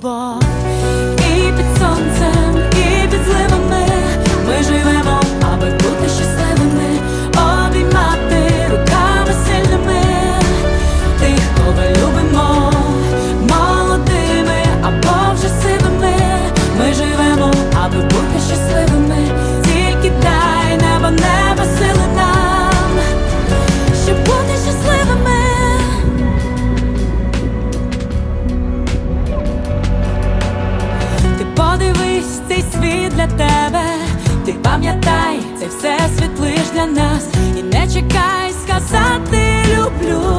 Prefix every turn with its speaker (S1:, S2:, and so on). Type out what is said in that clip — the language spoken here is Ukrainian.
S1: bar. Для нас, і не чекай сказати люблю.